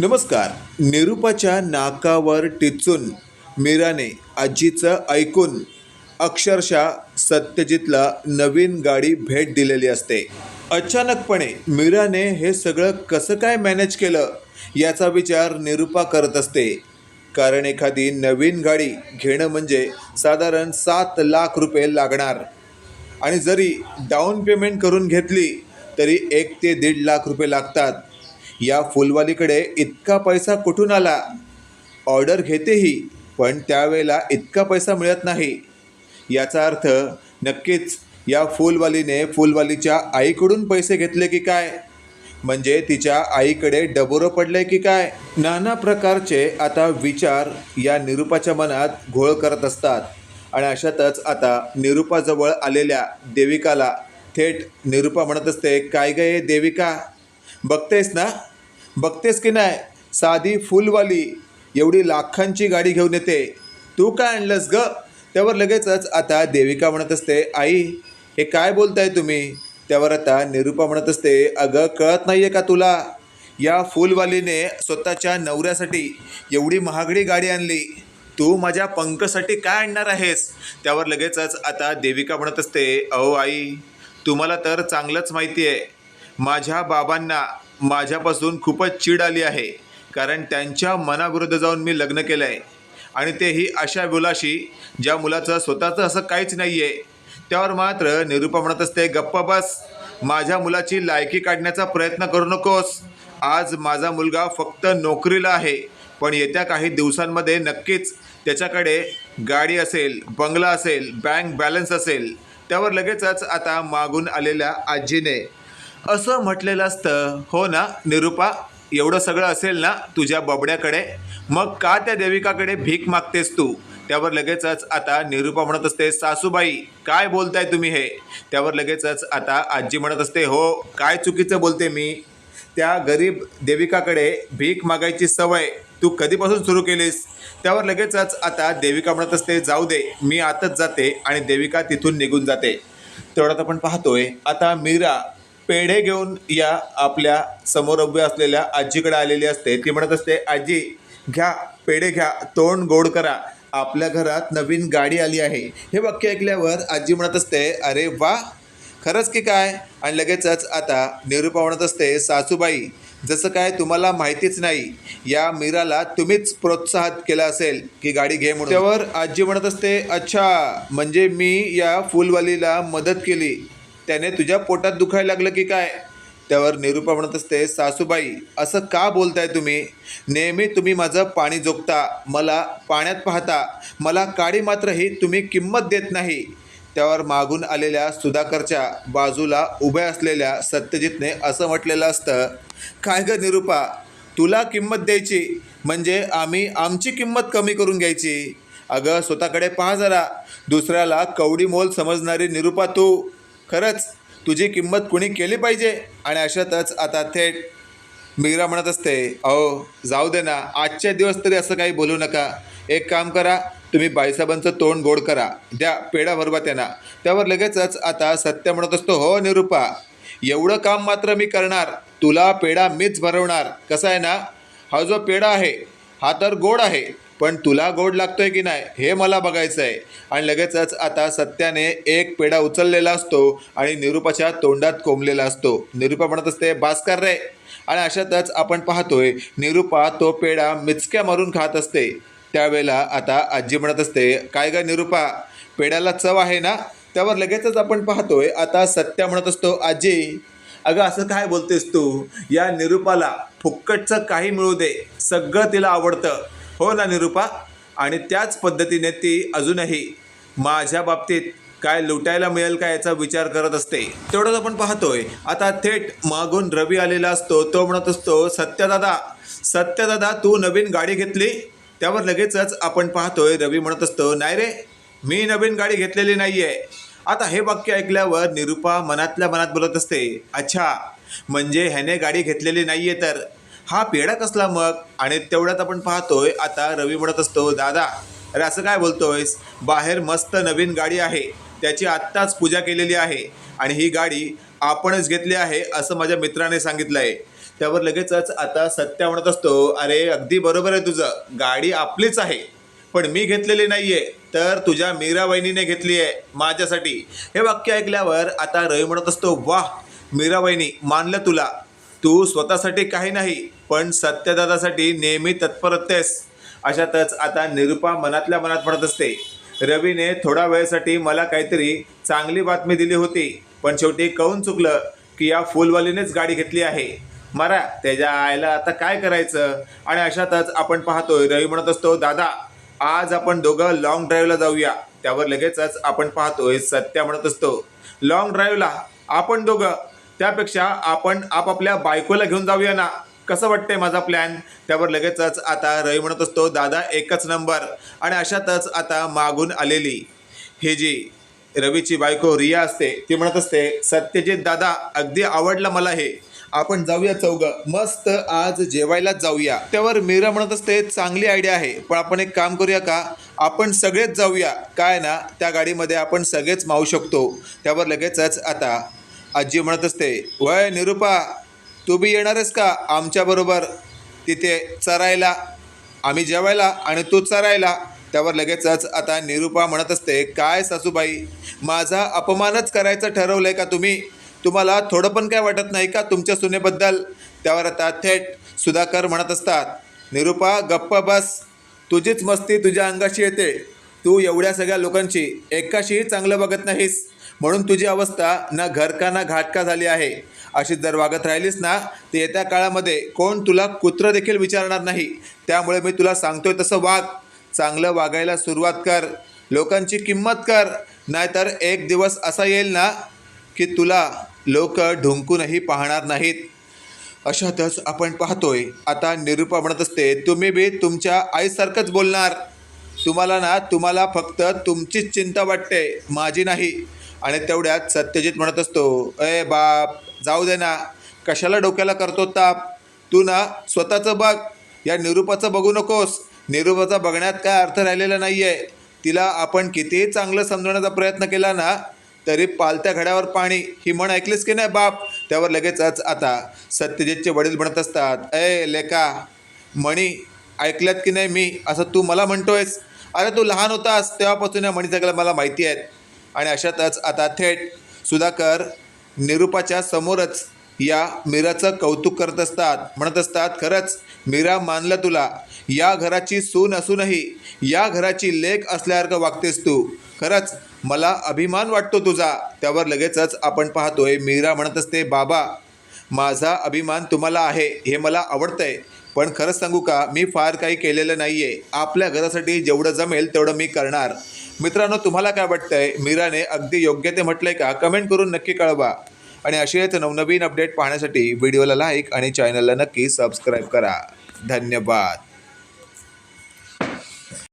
नमस्कार. निरुपाच्या नाकावर टिचून मीराने आजीचं ऐकून अक्षरशः सत्यजितला नवीन गाडी भेट दिलेली असते. अचानकपणे मीराने हे सगळं कसं काय मॅनेज केलं याचा विचार निरुपा करत असते. कारण एखादी नवीन गाडी घेणं म्हणजे साधारण सात लाख रुपये लागणार. आणि जरी डाऊन पेमेंट करून घेतली तरी एक ते दीड लाख रुपये लागतात. या फुलवालीकडे इतका पैसा कुठून आला? ऑर्डर घेतेही पण त्यावेळेला इतका पैसा मिळत नाही. याचा अर्थ नक्कीच या फुलवालीने फुलवालीच्या आईकडून पैसे घेतले की काय? म्हणजे तिच्या आईकडे डबोरं पडले की काय? नाना प्रकारचे आता विचार या निरुपाच्या मनात घोळ करत असतात. आणि अशातच आता निरुपाजवळ आलेल्या देविकाला थेट निरुपा म्हणत असते काय गे देविका? बघतेस ना? बघतेस की नाही? साधी फुलवाली एवढी लाखांची गाडी घेऊन येते. तू काय आणलंस ग? त्यावर लगेचच आता देविका म्हणत असते आई हे काय बोलताय तुम्ही? त्यावर आता निरुपा म्हणत असते अगं कळत नाही आहे का तुला? या फुलवालीने स्वतःच्या नवऱ्यासाठी एवढी महागडी गाडी आणली. तू माझ्या पंकसाठी काय आणणार आहेस? त्यावर लगेचच आता देविका म्हणत असते अहो आई तुम्हाला तर चांगलंच माहिती आहे माझ्या बाबांना माझ्यापासून खूपच चीड आली आहे कारण त्यांच्या मनाविरुद्ध जाऊन मी लग्न केलं आहे आणि तेही अशा मुलाशी ज्या मुलाचं स्वतःचं असं काहीच नाही आहे त्यावर मात्र निरूपा म्हणत असते गप्प बस माझ्या मुलाची लायकी काढण्याचा प्रयत्न करू नकोस. आज माझा मुलगा फक्त नोकरीला आहे पण येत्या काही दिवसांमध्ये नक्कीच त्याच्याकडे गाडी असेल बंगला असेल बँक बॅलन्स असेल. त्यावर लगेचच आता मागून आलेल्या आजीने असं म्हटलेलं असतं. हो ना निरुपा? एवढं सगळं असेल ना तुझ्या बबड्याकडे? मग का त्या देविकाकडे भीक मागतेस तू? त्यावर लगेचच आता निरुपा म्हणत असते सासूबाई काय बोलताय तुम्ही हे? त्यावर लगेचच आता आजी म्हणत असते हो काय चुकीचं बोलते मी? त्या गरीब देविकाकडे भीक मागायची सवय तू कधीपासून सुरू केलीस? त्यावर लगेचच आता देविका म्हणत असते जाऊ दे मी आतच जाते आणि देविका तिथून निघून जाते. तेवढ्यात आपण पाहतोय. आता मीरा पेढे घेऊन या आपल्यासमोर उभ्या असलेल्या आजीकडे आलेली असते. ती म्हणत असते आजी घ्या पेढे घ्या तोंड गोड करा. आपल्या घरात नवीन गाडी आली आहे. हे वाक्य ऐकल्यावर आजी म्हणत असते अरे वा खरंच की काय? आणि लगेचच आता निरूपा म्हणत असते सासूबाई जसं काय तुम्हाला माहितीच नाही या मीराला तुम्हीच प्रोत्साहित केलं असेल की गाडी घे म्हणून. त्यावर आजी म्हणत असते अच्छा म्हणजे मी या फुलवालीला मदत केली. त्याने तुझ्या पोटात दुखायला लागलं की काय? त्यावर निरुपा म्हणत असते सासूबाई असं का बोलताय तुम्ही? नेहमी तुम्ही माझं पाणी जोगता मला पाण्यात पाहता मला काडी मात्र ही तुम्ही किंमत देत नाही. त्यावर मागून आलेल्या सुधाकरच्या बाजूला उभ्या असलेल्या सत्यजितने असं म्हटलेलं असतं काय ग निरुपा तुला किंमत द्यायची? म्हणजे आम्ही आमची किंमत कमी करून घ्यायची. अगं स्वतःकडे पहा जरा. दुसऱ्याला कवडी मोल समजणारी निरुपा तू. खरंच तुझी किंमत कुणी केली पाहिजे? आणि अशातच आता थेट मीरा म्हणत असते अहो जाऊ दे ना आजच्या दिवस तरी असं काही बोलू नका. एक काम करा तुम्ही बाईसाहेबांचं तोंड गोड करा. द्या पेढा भरवा त्यांना त्यावर लगेचच आता सत्य म्हणत असतो हो निरूपा एवढं काम मात्र मी करणार. तुला पेढा मीच भरवणार. कसा आहे ना? हा जो पेढा आहे हा तर गोड आहे. पण तुला गोड लागतोय की नाही हे मला बघायचं आहे आणि लगेचच आता सत्याने एक पेढा उचललेला असतो आणि निरुपाच्या तोंडात कोंबलेला असतो. निरुपा म्हणत असते भास्कर रे. आणि अशातच आपण पाहतोय निरूपा तो पेढा मिचक्या मारून खात असते. त्यावेळेला आता आजी म्हणत असते काय ग निरुपा पेढ्याला चव आहे ना? त्यावर लगेचच आपण पाहतोय आता सत्या म्हणत असतो आजी अगं असं काय बोलतेस तू? या निरूपाला फुक्कटचं काही मिळू दे. सगळं तिला आवडतं. हो ना निरुपा. आणि त्याच पद्धतीने ती अजूनही माझ्या बाबतीत काय लुटायला मिळेल का याचा विचार करत असते. तेवढंच आपण पाहतोय. आता थेट मागून रवी आलेला असतो. तो म्हणत असतो सत्यदादा सत्यदादा तू नवीन गाडी घेतली? त्यावर लगेचच आपण पाहतोय रवी म्हणत असतो नाही रे मी नवीन गाडी घेतलेली नाही आहे आता हे वाक्य ऐकल्यावर निरुपा मनातल्या मनात बोलत असते अच्छा म्हणजे ह्याने गाडी घेतलेली नाही आहे तर हा पेढा कसला मग? आणि तेवढ्यात आपण पाहतोय आता रवी म्हणत असतो दादा अरे असं काय बोलतोयस? बाहेर मस्त नवीन गाडी आहे. त्याची आत्ताच पूजा केलेली आहे आणि ही गाडी आपणच घेतली आहे असं माझ्या मित्राने सांगितलं आहे त्यावर लगेचच आता सत्या म्हणत असतो अरे अगदी बरोबर आहे तुझं. गाडी आपलीच आहे. पण मी घेतलेली नाहीये. तर तुझ्या मीरा वहिनीने घेतली आहे माझ्यासाठी. हे वाक्य ऐकल्यावर आता रवी म्हणत असतो वाह मीरा वहिनी मानलं तुला. तू स्वतःसाठी काही नाही. पण सत्यदादासाठी नेहमी तत्पर असतेस अशातच आता निरुपा मनातल्या मनात म्हणत असते रवीने थोडा वेळसाठी मला काहीतरी चांगली बातमी दिली होती पण शेवटी कळून चुकलं की या फुलवालीनेच गाडी घेतली आहे? मारा त्याच्या आईला आता काय करायचं? आणि अशातच आपण पाहतोय रवी म्हणत असतो दादा आज आपण दोघं लॉंग ड्राईव्हला जाऊया. त्यावर लगेचच आपण पाहतोय सत्या म्हणत असतो लॉंग ड्राईव्हला आपण दोघं त्यापेक्षा आपण आपापल्या बायकोला घेऊन जाऊया ना. कसं वाटतंय माझा प्लॅन त्यावर लगेचच आता रवी म्हणत असतो दादा एकच नंबर आणि अशातच आता मागून आलेली हे जी रवीची बायको रिया असते ती म्हणत असते सत्यजित दादा अगदी आवडलं मला हे. आपण जाऊया चौघ. मस्त आज जेवायलाच जाऊया. त्यावर मीरा म्हणत असते चांगली आयडिया आहे पण आपण एक काम करूया का? आपण सगळेच जाऊया. काय ना त्या गाडीमध्ये आपण सगळेच मावू शकतो. त्यावर लगेचच आता आजी म्हणत असते वय निरुपा तू बी येणार आहेस का आमच्याबरोबर तिथे चरायला. आम्ही जेवायला आणि तू चरायला. त्यावर लगेचच आता निरुपा म्हणत असते काय सासूबाई? माझा अपमानच करायचं ठरवलंय का तुम्ही? तुम्हाला थोडं पण काय वाटत नाही का तुमच्या सुनेबद्दल? त्यावर आता थेट सुधाकर म्हणत असतात निरुपा गप्प बस. तुझीच मस्ती तुझ्या अंगाशी येते. तू एवढ्या सगळ्या लोकांची एकाशीही चांगलं बघत नाहीस. म्हणून तुझी अवस्था ना घरका ना घाटका झाली आहे. अशी जर वागत राहिलीस ना तर येत्या काळामध्ये कोण तुला कुत्रं देखील विचारणार नाही. त्यामुळे मी तुला सांगतोय तसं वाग. चांगलं वागायला सुरुवात कर. लोकांची किंमत कर. नाहीतर एक दिवस असा येईल ना की तुला लोक ढुंकूनही पाहणार नाहीत. अशातच आपण पाहतोय. आता निरूपा म्हणत असते तुम्ही बी तुमच्या आईसारखंच बोलणार. तुम्हाला ना तुम्हाला फक्त तुमचीच चिंता वाटते. माझी नाही. आणि तेवढ्यात सत्यजित म्हणत असतो अय बाप जाऊ दे ना. कशाला डोक्याला करतो ताप? तू ना स्वतःचं बघ. या निरूपाचं बघू नकोस. निरूपाचा बघण्यात काय अर्थ राहिलेला नाही आहे तिला आपण कितीही चांगलं समजवण्याचा प्रयत्न केला ना तरी पालत्या घड्यावर पाणी. ही म्हण ऐकलीस की नाही बाप? त्यावर लगेचच आता सत्यजितचे वडील म्हणत असतात ए लेका मणी ऐकल्यात की नाही मी? असं तू मला म्हणतोयस? अरे तू लहान होतास. तेव्हापासून या मणी सगळं मला माहिती आहेत. आणि अशातच आता थेट सुधाकर निरूपाच्या समोरच या मीराचं कौतुक करत असतात म्हणत असतात खरंच मीरा मानलं तुला. या घराची सून असूनही या घराची लेख असल्यासारखं वागतेस तू. खरंच मला अभिमान वाटतो तुझा. त्यावर लगेचच आपण पाहतोय मीरा म्हणत असते बाबा माझा अभिमान तुम्हाला आहे हे मला आवडतंय. पण खरंच सांगू का मी फार काही केलेलं नाही आहे आपल्या घरासाठी जेवढं जमेल तेवढं मी करणार. मित्रांनो तुम्हाला काय वाटतंय? मीराने अगदी योग्य ते म्हटलंय का? कमेंट करून नक्की कळवा. आणि असेच नवनवीन अपडेट पाहण्यासाठी व्हिडिओला लाईक आणि चॅनलला नक्की सबस्क्राईब करा. धन्यवाद.